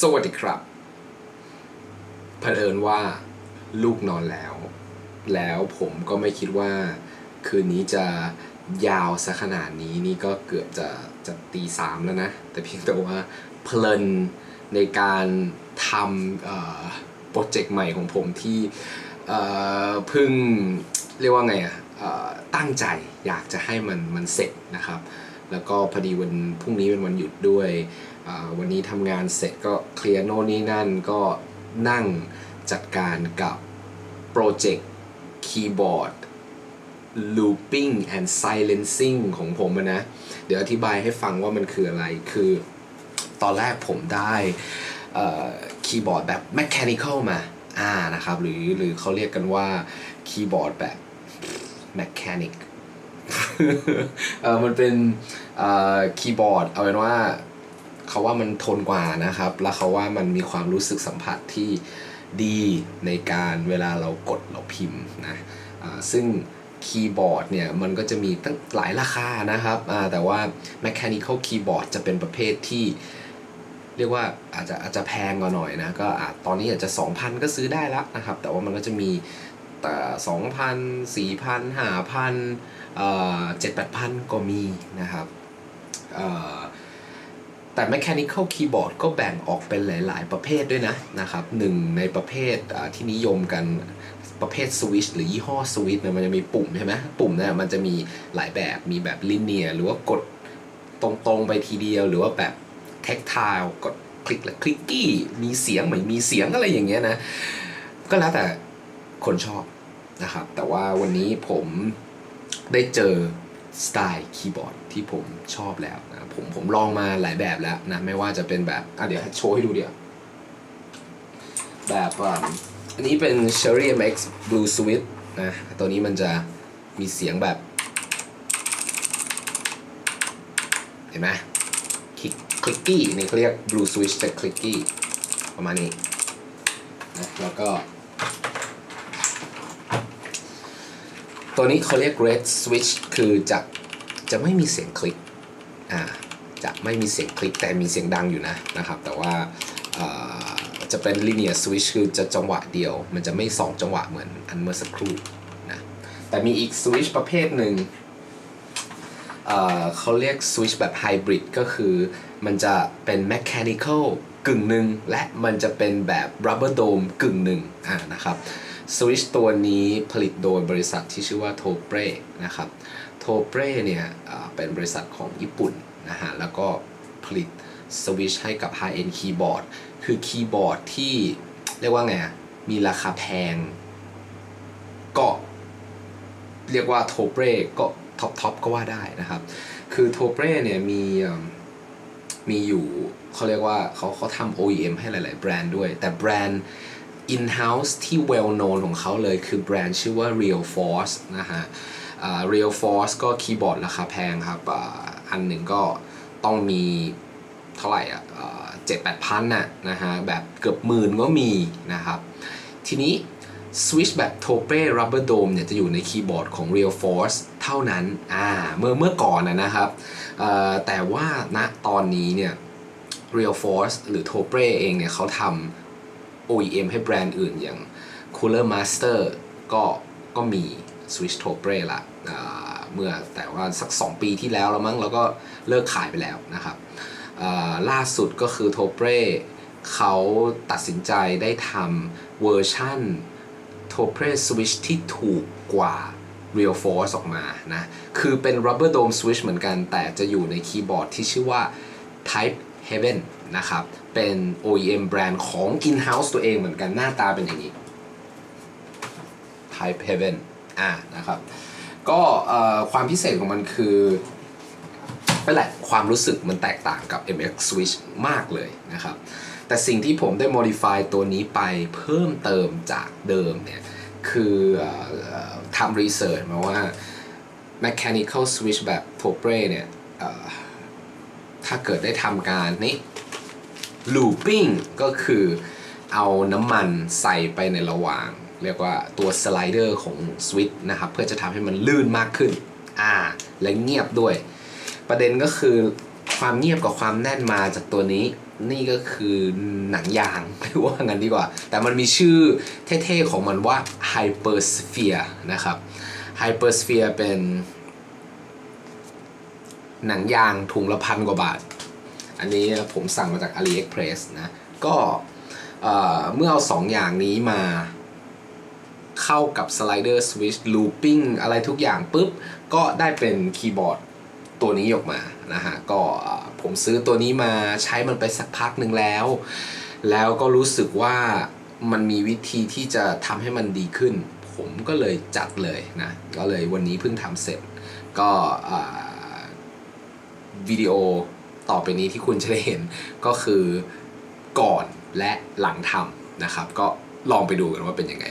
สวัสดีครับเผอิญว่าลูกนอนแล้ว แล้วผมก็ไม่คิดว่า คืนนี้จะยาวซะขนาดนี้นี่ก็เกือบจะจะตีสามแล้วนะ แต่เพียงแต่ว่าเพลินในการทำโปรเจกต์ใหม่ของผมที่เพิ่งเรียกว่าไงอะตั้งใจอยากจะให้มันมันเสร็จนะครับ แล้วก็พอดีวันพรุ่งนี้เป็นวันหยุดด้วย วันนี้ทำงานเสร็จก็เคลียร์โน่นนี่นั่นก็นั่งจัดการกับโปรเจกต์คีย์บอร์ด looping and silencing ของผมนะ เดี๋ยวอธิบายให้ฟังว่ามันคืออะไร คือตอนแรกผมได้คีย์บอร์ดแบบ mechanical มา อ่า นะครับ หรือหรือเขาเรียกกันว่าคีย์บอร์ดแบบ mechanic มันเป็นคีย์บอร์ดเอาเป็นว่า เขาว่ามันทนกว่านะครับ แล้วเขาว่ามันมีความรู้สึกสัมผัสที่ดีในการเวลาเรากดเราพิมพ์นะซึ่งคีย์บอร์ดเนี่ยมันก็จะมีตั้งหลายราคานะครับแต่ว่า mechanical keyboard จะเป็นประเภทที่เรียกว่าอาจจะอาจจะแพงกว่าหน่อยนะก็อาจตอนนี้อาจจะ 2,000 ก็ซื้อได้แล้วนะครับ แต่ว่ามันก็จะมีแต่2,000 4,000 5,000เอ่อ7 8,000ก็มีนะครับเอ่อ แต่ mechanical keyboard ก็แบ่งออกเป็นหลาย ๆ ประเภทด้วยนะนะครับหนึ่งในประเภทที่นิยมกันประเภทสวิชหรือยี่ห้อสวิชเนี่ยมันจะมีปุ่มใช่ไหมปุ่มเนี่ยมันจะมีหลายแบบมีแบบลิเนียหรือว่ากดตรงๆไปทีเดียว หรือว่าแบบเทคทายกดคลิกและคลิกกี้มีเสียงไม่มีเสียงอะไรอย่างเงี้ยนะก็แล้วแต่คนชอบนะครับ แต่ว่าวันนี้ผมได้เจอ สไตล์คีย์บอร์ดที่ผมชอบแล้วนะผมผมลองมาหลายแบบแล้วนะไม่ว่าจะเป็นแบบอะเดี๋ยวโชว์ให้ดูเดี๋ยวแบบอันนี้เป็น Cherry MX Blue Switch นะตัวนี้มันจะมีเสียงแบบ เห็นไหมคลิกคลิกกี้นี่เขาเรียก Blue Switch แต่คลิกกี้ประมาณนี้นะแล้วก็ ตัวนี้เขาเรียก red switch คือจะจะไม่มีเสียงคลิกอ่าจะไม่มีเสียงคลิกแต่มีเสียงดังอยู่นะนะครับ แต่ว่าจะเป็น linear switch คือจะจังหวะเดียว มันจะไม่ 2 จังหวะเหมือนอันเมื่อสักครู่นะแต่มีอีก switch ประเภทหนึ่งเอ่อเขาเรียก switch แบบ hybrid ก็คือมันจะเป็น mechanical กึ่งหนึ่งและมันจะเป็นแบบ rubber dome กึ่งหนึ่งอ่านะครับ สวิชตัวนี้ผลิตโดยบริษัทที่ชื่อว่าโทเปรนะครับโทเปรเนี่ยเป็นบริษัทของญี่ปุ่นนะฮะแล้วก็ผลิตสวิชให้กับ High End Keyboard คือคีย์บอร์ดที่เรียกว่าไงมีราคาแพง ก็เรียกว่าโทเปรก็ท็อปทอปก็ว่าได้นะครับ คือโทเปรเนี่ยมีมมีอยู่เขาเรียกว่าเขาเขาทำ OEM ให้หลาย ๆ แบรนด์ด้วย แต่แบรนด์ in-house ที่ well known ของเขาเลยคือแบรนด์ชื่อว่า Real Force นะฮะอ่า Real Force ก็คีย์บอร์ดราคาแพงครับอันหนึ่งก็ต้องมีเท่าไหร่อะเจ็ดแปดพันน่ะนะฮะแบบเกือบหมื่นก็มีนะครับ ทีนี้ Switch แบบ Tope Rubber Dome เนี่ยจะอยู่ในคีย์บอร์ดของ Real Force เท่านั้นอ่าเมื่อเมื่อก่อนนะนะครับแต่ว่าณตอนนี้เนี่ย Real Force หรือ Tope เองเนี่ยเขาทำ OEM ให้แบรนด์อื่นอย่าง Cooler Master ก็ก็มี Switch t o p r e ละเมื่อแต่ว่าสัก 2 ปีที่แล้วแล้วมั้งแล้วก็เลิกขายไปแล้วนะครับล่าสุดก็คือ t o p r e เขาตัดสินใจได้ทำเวอร์ชั่น t o p r e Switch ที่ถูกกว่า Real Force ออกมานะ คือเป็น Rubber Dome Switch เหมือนกัน แต่จะอยู่ในคีย์บอร์ดที่ชื่อว่า Type Heaven นะครับ เป็น OEM แบรนด์ของ in-house ตัวเองเหมือนกันหน้าตาเป็นอย่างนี้ Type Heaven อ่านะครับ ก็ความพิเศษของมันคือนั่นแหละความรู้สึกมันแตกต่างกับ MX Switch มากเลยนะครับ แต่สิ่งที่ผมได้ modify ตัวนี้ไปเพิ่มเติมจากเดิมเนี่ย คืออทำ research มาว่า mechanical switch แบบ t o p r e เนี่ยถ้าเกิดได้ทำการนี้ looping ก็คือเอาน้ำมันใส่ไปในระหว่าง เรียกว่าตัวสไลเดอร์ของสวิตช์นะครับ เพื่อจะทำให้มันลื่นมากขึ้น อ่า และเงียบด้วย ประเด็นก็คือความเงียบกับความแน่นมาจากตัวนี้ นี่ก็คือหนังยางไม่ว่างั้นดีกว่า แต่มันมีชื่อเท่ๆของมันว่า Hypersphere นะครับ Hypersphere เป็นหนังยางถุงละพันกว่าบาท อันนี้ผมสั่งมาจาก AliExpress นะ ก็เอ่อเมื่อเอาสองอย่างนี้มาเข้ากับสไลเดอร์สวิชลูปิ้งอะไรทุกอย่างปุ๊บ ก็ได้เป็นคีย์บอร์ดตัวนี้ออกมานะฮะ ก็ผมซื้อตัวนี้มาใช้มันไปสักพักหนึ่งแล้ว แล้วก็รู้สึกว่ามันมีวิธีที่จะทำให้มันดีขึ้น ผมก็เลยจัดเลยนะ ก็เลยวันนี้เพิ่งทำเสร็จ ก็วิดีโอ ต่อไปนี้ที่คุณจะได้เห็นก็คือก่อนและหลังทำนะครับ ก็ลองไปดูกันว่าเป็นยังไง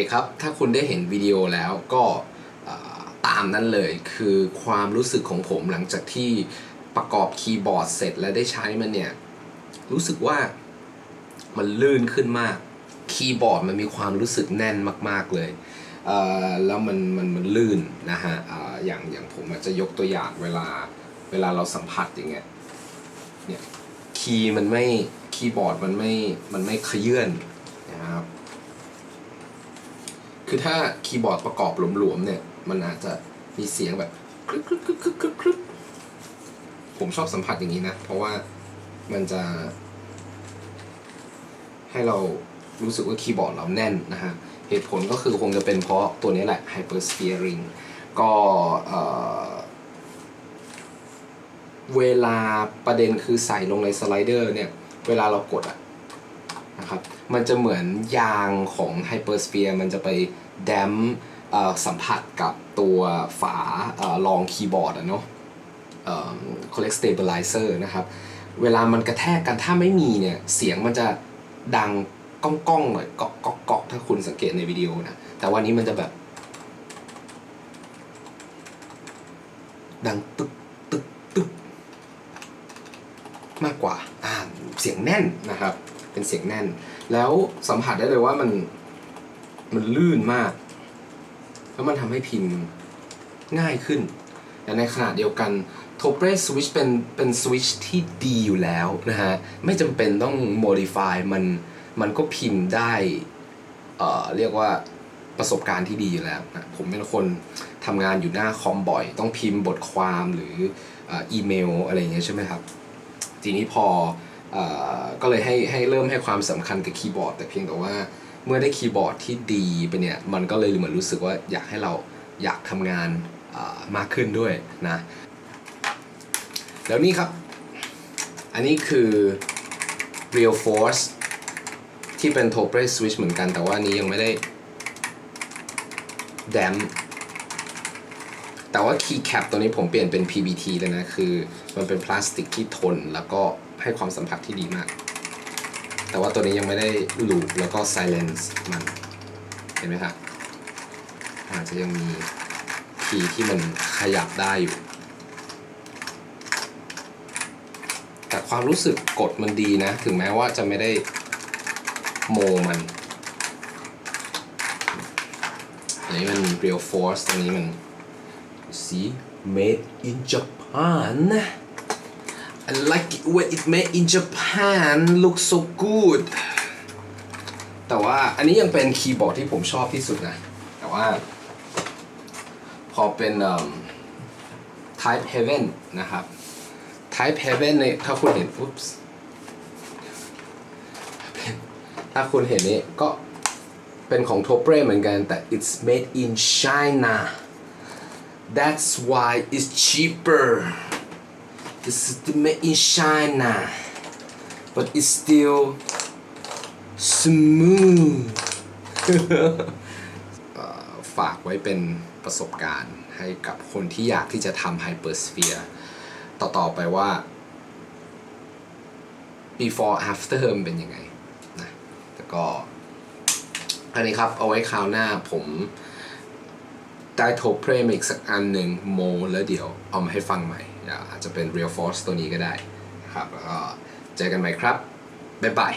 คครับ ถ้าคุณได้เห็นวิดีโอแล้วก็ตามนั้นเลยคือความรู้สึกของผมหลังจากที่ประกอบคีย์บอร์ดเสร็จและได้ใช้มันเนี่ย รู้สึกว่ามันลื่นขึ้นมากคีย์บอร์ดมันมีความรู้สึกแน่นมาก ๆเลยเแล้วมันมันมันลื่นนะฮะเอ่ออย่างอย่างผมอาจจะยกตัวอย่างเวลาเวลาเราสัมผัสอย่างเงี้ยเนี่ยคีย์มันไม่คีย์บอร์ดมันไม่มันไม่ขยื่นนะครับ คือถ้าคีย์บอร์ดประกอบหลวมๆเนี่ย มันอาจจะมีเสียงแบบครึกครึกครึกครึกครึกผมชอบสัมผัสอย่างนี้นะ เพราะว่ามันจะ ให้เรารู้สึกว่าคีย์บอร์ดเราแน่นนะฮะ เหตุผลก็คือคงจะเป็นเพราะตัวนี้แหละ Hypersphere Ring ก็เอ่อเวลาประเด็นคือใส่ลงในสไลเดอร์เนี่ย เวลาเรากดอะ นะครับ มันจะเหมือนยางของ Hypersphere มันจะไปแดมป์สัมผัสกับตัวฝาอ่อรองคีย์บอร์ดอะเนาะเอ่อเขาเรียก stabilizer นะครับ เวลามันกระแทกกันถ้าไม่มีเนี่ย เสียงมันจะดังก้องก้องๆหน่อยก๊อกก๊อกก๊อกถ้าคุณสังเกตในวิดีโอนะ แต่วันนี้มันจะแบบ ดังตึกตึกตึ๊บมากกว่า อ่า เสียงแน่นนะครับ เป็นเสียงแน่น แล้วสัมผัสได้เลยว่ามันมันลื่นมาก แล้วมันทำให้พิมพ์ง่ายขึ้น แต่ในขณะเดียวกัน t o p r e Switch เป็นเป็นสวิตช์ที่ดีอยู่แล้วนะฮะ ไม่จำเป็นต้อง modify มันมันก็พิมพ์ได้ เอ่อ เรียกว่าประสบการณ์ที่ดีอยู่แล้วนะผมเป็นคนทำงานอยู่หน้าคอมบ่อย ต้องพิมพ์บทความหรืออีเมลอะไรอย่างเงี้ยใช่ไหมครับ ทีนี้พอ ก็เลยให้ให้เริ่มให้ความสำคัญกับคีย์บอร์ด แต่เพียงแต่ว่าเมื่อได้คีย์บอร์ดที่ดีไปเนี่ยมันก็เลยเหมือนรู้สึกว่าอยากให้เราอยากทำงานมากขึ้นด้วยนะแล้วนี่ครับ อันนี้คือ Real Force ที่เป็น t o p r e Switch เหมือนกันแต่ว่านี้ยังไม่ได้แดมแต่ว่า key cap ตัวนี้ผมเปลี่ยนเป็น PBT เลยนะ คือมันเป็นพลาสติกที่ทนแล้วก็ ให้ความสัมผัสที่ดีมาก แต่ว่าตัวนี้ยังไม่ได้ลูปแล้วก็ silence มัน เห็นไหมครับอาจจะยังมีคีย์ที่มันขยับได้อยู่ แต่ความรู้สึกกดมันดีนะ ถึงแม้ว่าจะไม่ได้โมมันอันนี้มัน real force ตรงนี้มัน see made in Japan I like it when it made in Japan looks so good แต่ว่าอันนี้ยังเป็นคีย์บอร์ดที่ผมชอบที่สุดนะ แต่ว่า พอเป็น type heaven นะครับ type heaven ในถ้าคุณเห็นอุ๊ปส์ถ้าคุณเห็นนี้ก็เป็นของ t o p r e เหมือนกัน แต่ it's made in China that's why it's cheaper it's made in China but it's still smooth ฝากไว้เป็นประสบการณ์ให้กับคนที่อยากที่จะทำ Hypersphere ต่อ ๆ ไปว่า before after มันเป็นยังไงนะแต่ก็อันนี้ครับ เอาไว้คราวหน้าผมได้โทรเพลมอีกสักอันหนึ่งโม แล้วเดี๋ยวเอามาให้ฟังใหม่ อาจจะเป็น Real Force ตัวนี้ก็ได้นะครับแล้วก็เจอกันใหม่ครับ บ๊ายบาย